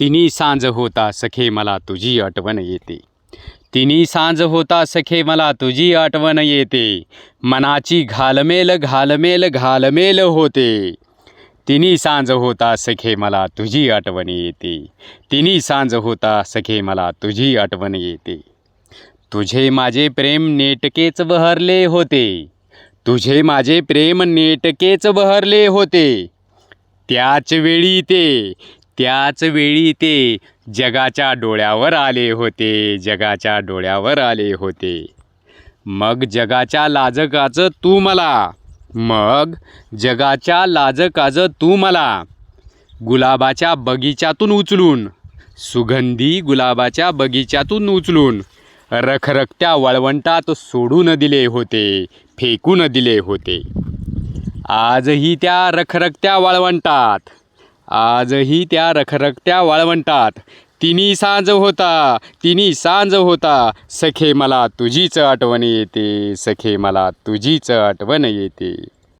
तिन्ही सांज होता सखे मला तुझी आठवण येते. तिन्ही सांज होता सखे मला तुझी आठवण येते. मनाची घालमेल घालमेल घालमेल होते. तिन्ही सांज होता सखे मला तुझी आठवण येते. तिन्ही सांज होता सखे मला तुझी आठवण येते. तुझे माझे प्रेम नेटकेच बहरले होते. तुझे माझे प्रेम नेटकेच बहरले होते. त्याच वेळी ते त्याच वेळी ते जगाच्या डोळ्यावर आले होते जगाच्या डोळ्यावर आले होते. मग जगाच्या लाजकाचं तू मला. मग जगाच्या लाजकाचं तू मला. गुलाबाच्या बगीच्यातून उचलून सुगंधी गुलाबाच्या बगीच्यातून उचलून रखरखत्या वळवंटात सोडून दिले होते फेकून दिले होते. आजही त्या रखरखत्या वाळवंटात आजही त्या रखरखत्या वाळवंटात तिन्ही सांज होता तिन्ही सांज होता सखे मला तुझीच आठवण येते सखे मला तुझीच आठवण येते.